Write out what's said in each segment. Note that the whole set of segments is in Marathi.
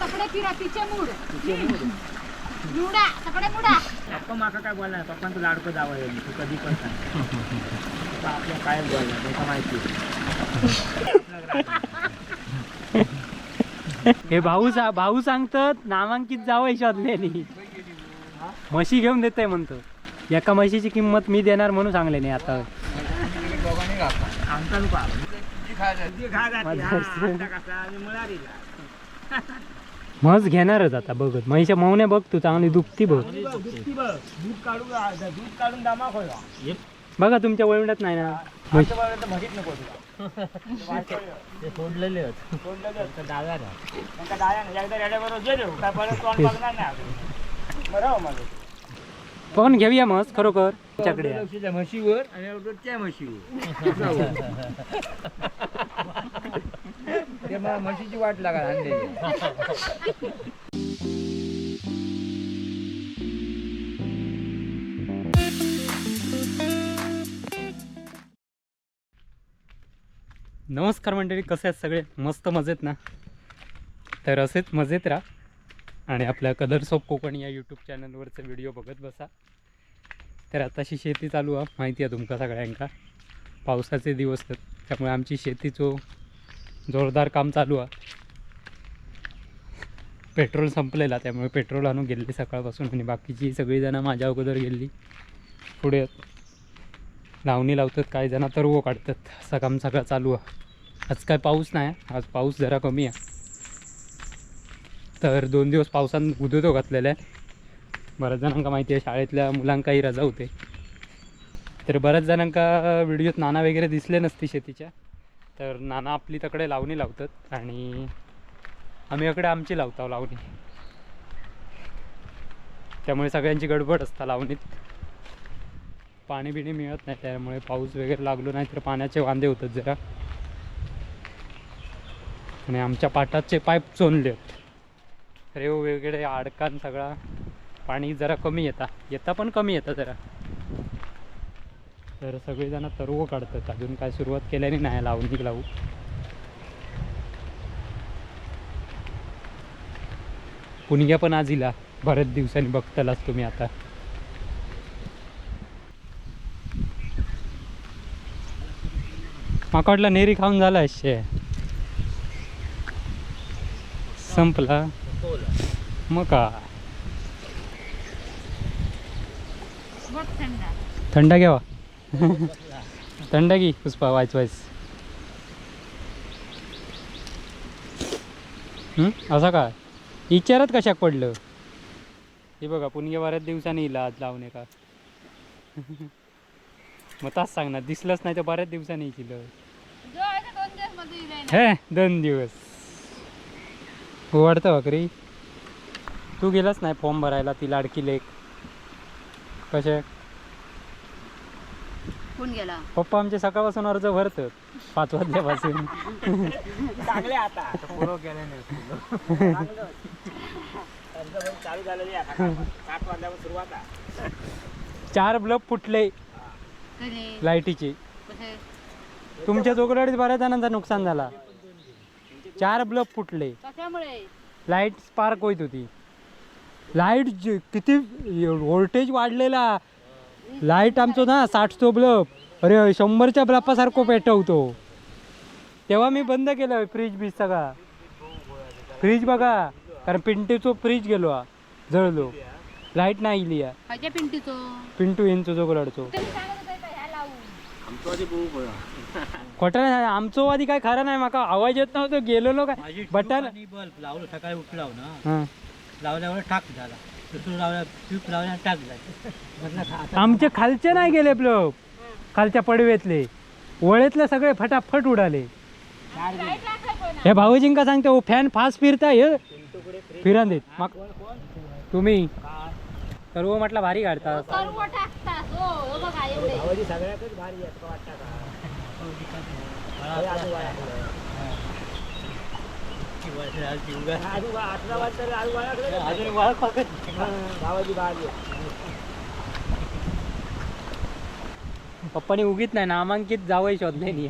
तकडे फिरा तिचे मूड. मुडा. तकडे मुडा. पप्पा माका काय बोलणार? पप्पा तू लाडको जावं आहे तू कधी पण सांग. पप्पा आपल्या काय बोलणार? त्याचा माहिती हे भाऊ सा- भाऊ सांगतात नामांकित जावं शोधलेली. म्हशी घेऊन देते म्हणतो. एका म्हशीची किंमत मी देणार म्हणून सांगले नाही आता. आमचा म्हस घेणारच आता बघत म्हैशा मौन्या बघ तू चांगली दुखती बघ. ती बघ, दुखती बघ. दूध काढून दूध काढून दमा खोला. बघा तुमच्या वळवण्यात नाही ना. सोडलेले पण घेऊया म्हस खरोखर. लक्षाच्या म्हशीवर आणि त्या म्हशीवर. ते मला म्हशीची वाट लागा नमस्कार मंडळी कसे आहेत सगळे? मस्त मजेत ना? तर असेच मजेत राहा. आणि आपल्या कलर्स ऑफ कोकण या यूट्यूब चॅनलवरचे व्हिडिओ बघत बसा. तर आताशी शेती चालू आहे. माहिती आहे तुमका सगळ्यांका. पावसाचे दिवस तर त्यामुळे आमची शेतीचं जोरदार काम चालू आहे. पेट्रोल संपलेला त्यामुळे पेट्रोल आणून गेले सकाळपासून आणि बाकीची सगळीजणं माझ्या अगोदर गेली पुढे लावणी लावतात काही जणं तरवो काढतात. असं काम सगळं चालू आहे. आज काय पाऊस नाही. आज पाऊस जरा कमी आहे. तर दोन दिवस पावसान उदतो घातलेला आहे. बऱ्याच जणांका माहिती आहे शाळेतल्या मुलांकाही रजा होते. तर बऱ्याच जणांका व्हिडिओत नाना वगैरे दिसले नसते शेतीच्या. तर नाना आपली तकडे लावणी लावतात आणि आम्ही इकडे आमची लावतो लावणी. त्यामुळे सगळ्यांची गडबड असता लावणीत. पाणी बिणी मिळत नाही त्यामुळे पाऊस वगैरे लागलो नाही तर पाण्याचे वांदे होतात जरा. आणि आमच्या पाटाचे पाईप चोनले रेव वगैरे अडकान सगळा. पाणी जरा कमी येता. येता पण कमी येतं जरा. तर सगळेजण तरव काढतात. अजून काय सुरुवात केल्याने नाही लावणी लावू. पुणग्या पण आज इला. बऱ्याच दिवसांनी बघतालाच तुम्ही आता. माका वाटलं नेरी खाऊन झाला शे संपला. मग का? थंडा. घ्यावा. थंडा घे पुष्पा वायच वायच हं? असं काय विचारत कशाक पडलं? हे बघा पुणगे बऱ्याच दिवसांनी येईल आज लावणे का मग तास सांगणार दिसलंच नाही तर बऱ्याच दिवसांनी ना. हे दोन दिवस. वाढतं भाकरी तू गेलाच नाही फॉर्म भरायला ती लाडकी लेक? कसे कोण गेला? पप्पा आमचे सकाळपासून अर्ज भरतात पाच वाजल्यापासून. चांगले आता. आता पोरं गेले नाही. स्कूलला. चांगलं. त्यांचं पण चालू झालेली आहे आता. सात वाजल्यापासून सुरुवात आहे चार ब्लब फुटले लाईटीचे. तुमच्या जोगडाडीत बऱ्याच जणांचा नुकसान झाला. चार ब्लब फुटले. कशामुळे? लाइट स्पार्क होत होती. लाइट जे- किती व्होल्टेज वाढलेला. लाइट आमचं ना साठतो ब्लब अरे शंभरच्या ब्लपासारखं पेटवतो तेव्हा मी बंद केलं फ्रीज बीज सगळा. फ्रीज बघा कारण पिंटूचो फ्रीज गेलो हा जळलो. लाइट नाही इली हा. खायच्या पिंटीचो? पिंटू का ह्या लावू खोटं नाही आमचो आधी काय खरं नाही माका आवाज येत नव्हतं गेलेलो काय? बटन बल्ब लावलं सकाळी उठलाव ना. हां. लावल्यावर टाक झाला. दुसरं लावल्या ट्यूब लावल्या टाक झाला. आमचे खालचे नाही गेले ब्लब खालच्या पडवेतले. वळेतले सगळे फटाफट उडाले. हे भाऊजींका सांगते ओ फॅन फास्ट फिरता हे? फिरान देत मग तुम्ही? सर्व म्हटलं भारी काढता सर्व टाकतात हो हो बघा एवढे. आवाजी सगळ्यातच भारी आहे तुका वाटतं का हे आजोबा आहे आपलं. आजोबा अठरा वाजता तरी आजोबाकडे गावाची भारी आहे पप्पानी उगीत नाही नामांकित जावई शोधले नाही.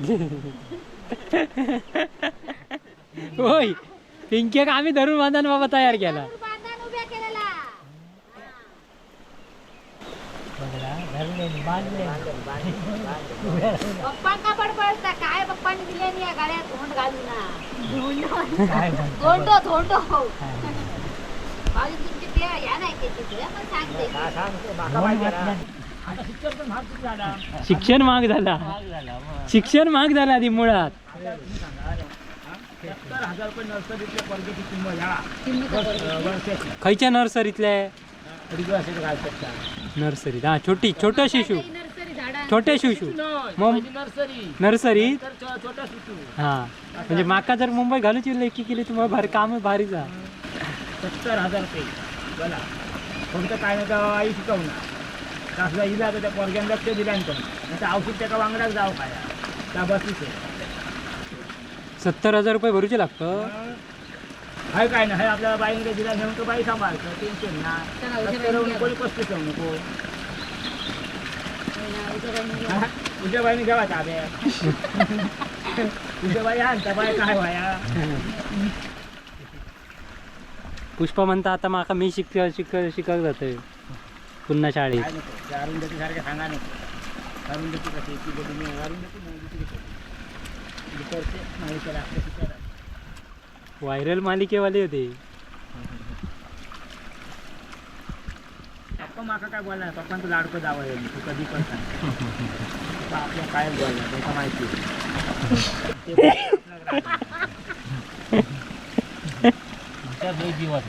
होय पिंकेक आम्ही धरून बांधून बाबा तयार केला. पप्पांका बडबडता काय पप्पांनी दिले नाही या गाड्यात धोंड घालू ना. धोंडो धोंडो. भाऊजी तुमची ते या नाही केली ते पण सांगते. सांगतो, माका माहिती आहे ना. आता शिक्षण महाग झाला? शिक्षण महाग झाला. आधी मुळात. खयच्या नर्सरीतल्या नर्सरीत हा छोटी छोटं शिशू. नर्सरी झाडा. छोटे शिशू. नाही, मग- नर्सरी. नर्सरीत तर छो- छोटा शिशू. हा. म्हणजे माका जर मुंबई घालूची लेखी केली तुम्हाला भारी काम भारी जा. सत्तर हजार रुपये. बोला. फक्त काय नाही तर आई शिकवणार तासला इला तर त्या पोरग्यानं लक्ष दिल्यान पण नाही तर औषध त्याचा वांगडाच जाऊ काय त्या बसीचे सत्तर हजार रुपये भरूचे लागतं? हाय काय नाही आपल्याला बाईकडे दिला घेऊन तो बाई सांभाळतो टेन्शन ना चला, उद्या रस्त्यावर बाईने कोणी पस्तीस ठेवू नको. हा? उद्या बाईने घ्यावा ताब्या उद्या बाई आणता बाई काय व्हाया? पुष्पा म्हणता आता माका मी शिक शिक शिकत जातोय. पुन्हा शाळेत. काय नको त्या अरुंधती सारखे सांगा नको. अरुंधती कशी ती बोलली मी अरुंधती नाही दुसरी कशी. ती करते नाही तर आपल्या शिकायला. व्हायरल मालिकेवाले होते. पप्पा माका काय बोलणार? पप्पांचं लाडकं जावं आहे तू कधी पण सांग. पप्पा आपल्या काय बोलणार? त्याचा माहिती. ते पण दोन जीवात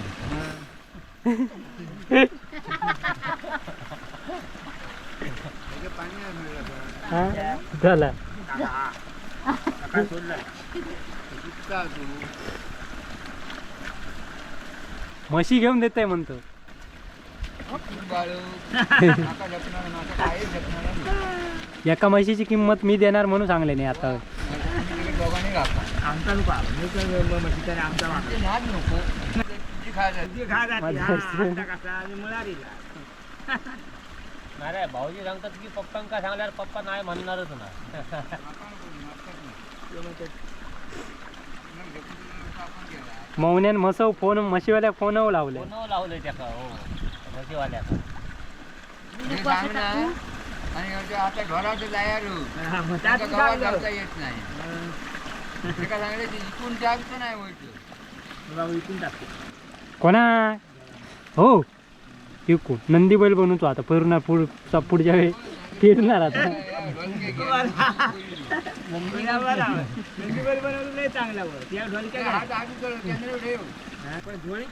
हा? झाला. सोडलं. म्हशी घेऊन देत आहे म्हणतो. एका म्हशीची किंमत मी देणार म्हणून सांगले नाही आता. आमचा नको आमचा नाही भाऊजी सांगतात की पप्पांका सांगल्यावर पप्पा नाही म्हणणारच ना. मौन्यान म्हसव फोन म्हशीवाल्या फोन लावले. त्याका हो. म्हशीवाल्याका. आणि आता घरात हा, गावात. जाता येत नाही. सांगले इकून नाही टाकतो. कोणा? हो. विकू नंदी बैल बनवतो आता फिरणार पुढ पुढच्या वेळी. फिरणार आता. नाही झोळी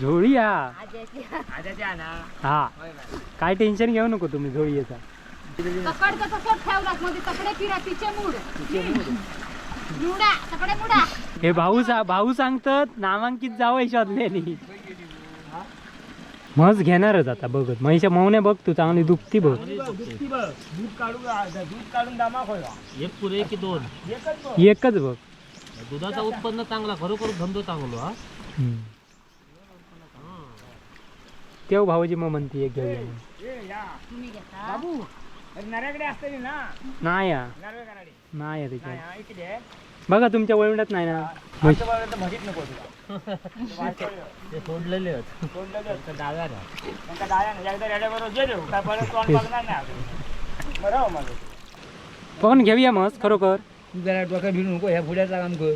झोळी हा. हा? काय टेन्शन घेऊ नको तुम्ही झोळीचा तकडचं तसंच ठेवलात मध्ये. तकडे फिरा तिचे मूड. मुडा तकडे मुडा. हे भाऊ भाऊ सांगतात नामांकित जावं शोधलेली म्हस घेणारच आता बघत. म्हैशा मौन्या बघ तू चांगली दुखती बघ. दूध काढून दूध काढून दामा एक पुरे की दोन. एकच बघ. दुधाचा उत्पन्न चांगला खरोखर धंदो चांगलो हा. तेव्हा भाऊजी मग म्हणते एक घेऊया बाबू नऱ्याकडे असते ना? नाही नाही बघा तुमच्या वळवण्यात नाही ना? म्हशीत नको तुला. वाटलं. ते सोडलेले आहेत. सोडलेलं एकदा रेड्याबरोबर जे देऊ काय परत तोंड बघणार नाही आपण. बरं हो मग. पण घेऊया मस खरोखर. तू जरा डोक्यात भिडू नको ह्या पुढ्याचं काम कर.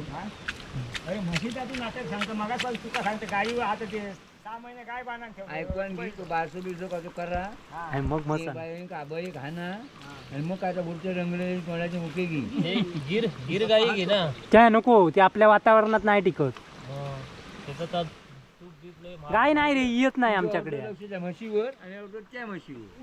अरे म्हशीचा तू नाटक सांगतो मगाच पण तुका सांगतो गाडी आता ते सहा महिने काय ऐकून घे तू बारसं बिरसं कसं करा. हा. आणि मग मसा बाई काबाई खाना आणि मग काय पुढचे रंगले तोंडाची मुके घे. हे गिर गिर गाई घे ना. त्या नको ते आपल्या वातावरणात नाही टिकत. हं. त्याचं तर तूप बीप लय महाग. गाय नाही रे येत नाही आमच्याकडे. लक्ष म्हशीवर आणि त्या म्हशीवर.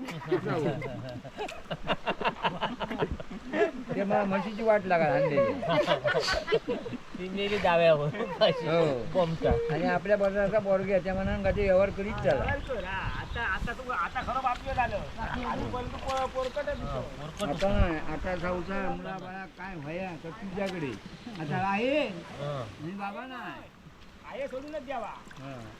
ते मला म्हशीची वाट लागा आणलेली ती मेली डाव्यावर हो. बॉम्बचा आणि आपल्या बाजाराचा पोरगे त्या मनानं का ते व्यवहार करीत चाला हा. आता आता तू आता खरं बापलं झालं. आधीपर्यंत पो- पोरकटच होतं. आता नाही आता जाऊचा मुला बाळा काय व्हाया तर तुझ्याकडे. आता आहे. आणि बाबा नाही. आहे सोडूनच द्यावा.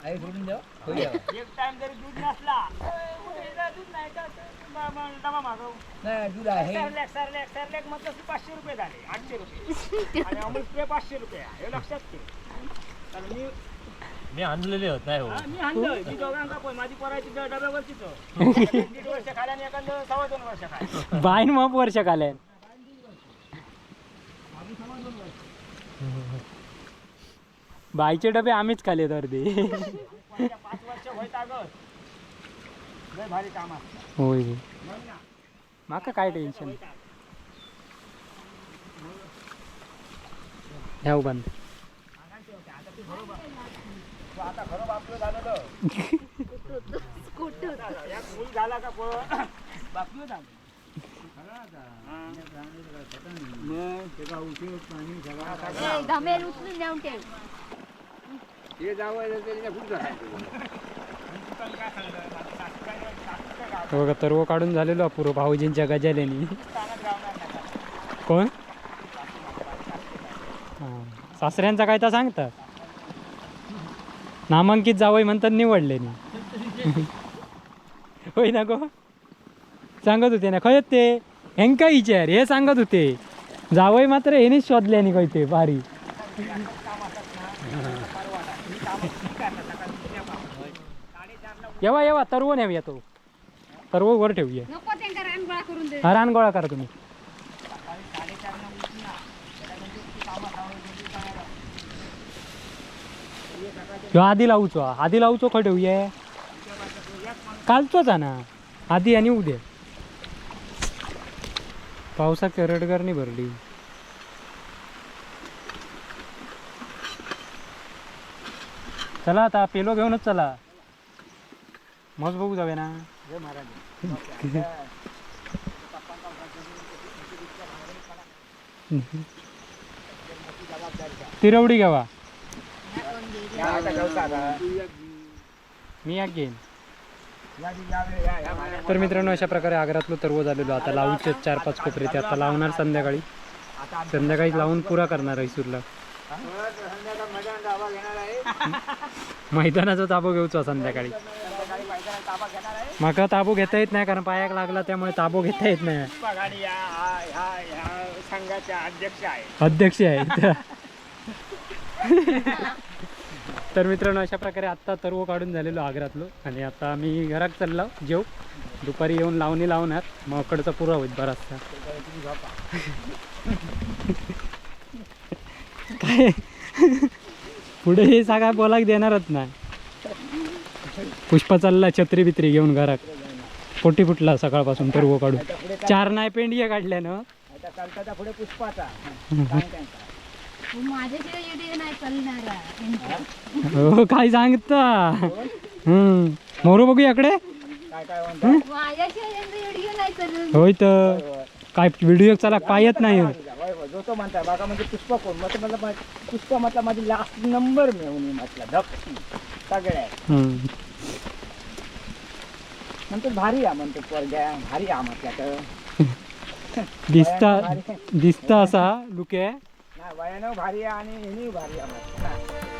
आई सोडून द्या होय द्यावा. एक टाइम जरी दूध नसला कुठे जा, दूध नाही तर म- म- डबा मागव नाही दूध आहे. सरलॅक सरलॅक सरलॅक म्हटलं की पाचशे रुपये झाले आठशे रुपये. आणि अमूल स्प्रे पाचशे रुपये आहे. हे लक्षात ठेव. तर मी मी आणलेले होत नाही हो. हा, मी आणलं मी दोघांका पण माझी पोराची ड- डब्यावरचीच हो. एक दीड वर्ष खाल्या आणि एखादं सव्वा दोन वर्ष खाय बाईन माप वर्ष काले बाईचे डबे आम्हीच खाले तर ते होय. माका काय टेन्शन ह्या बंद. झालं उचलून ठेव हे जावं त्यांना कुठं बघा तरव काढून झालेलो अपुरो भाऊजींच्या गजालेनी. कोण? सासऱ्यांचा काय तर सांगता नामांकित जावई म्हणतात निवडले नी होय ना गो? सांगत होते ना खयत ते हेंका विचार हे सांगत होते. जावई मात्र हेनीच शोधल्यानी काय ते भारी येवा येवा तरव न्यावी येतो तरव वर ठेवूया. नको त्यांना रान गोळा करून दे हा करा तुम्ही. ह्यो आधी लावचो आधी लावचो खय ठेवूया. कालचोच ना. आधी आणि उद्या. पावसा करडगारनी भरली. चला आता पेलो घेऊनच चला. मग बघू जाऊया ना. तिरवडी घ्यावा. मी एक घेईन तर मित्रांनो अशा प्रकारे आग्रातलो तरव झालेलो आता. लावूचे चार पाच कोपरे ते आता लावणार संध्याकाळी. संध्याकाळी लावून पुरा करणार ऐसूरला मैदानाचा ताबो घेऊचो संध्याकाळी. माका ताबो घेता येत नाही कारण पायाक लागला त्यामुळे ताबो घेता येत नाही. संघाच्या अध्यक्ष आहे. अध्यक्ष आहेत तर मित्रांनो अशा प्रकारे आत्ता तर्व काढून झालेलो आग्रातलो आणि आता मी घरात चाललो जेव. दुपारी येऊन लावणी लावणार. मग कडचा पुरा होईल बराचसा. काय? पुढे हे सगळा बोलाक देणारच नाही. पुष्पा चालला छत्री बित्री घेऊन घरात. पोटी फुटला सकाळपासून तरव काढून. चार नाही पेंडिया काढल्यानं पुढे पुष्पाचा चालणार हो काय सांगता? हम्म. मोरू बघू चालणार होय तर. काय व्हिडिओ चला पायत नाही जो तो म्हणताय बागा म्हणजे पुष्पा कोण? मग म्हटलं मा- पुष्पा म्हटलं माझी लास्ट नंबर मिळवून म्हटलं धक्की सगळ्या. म्हणतो भारी आ म्हणतो पोरग्या भारी आ म्हटलं तर दिसता दिसता असा लुके नाही वयानं भारी आहे आणि हिनी भारी आहे म्हटलं.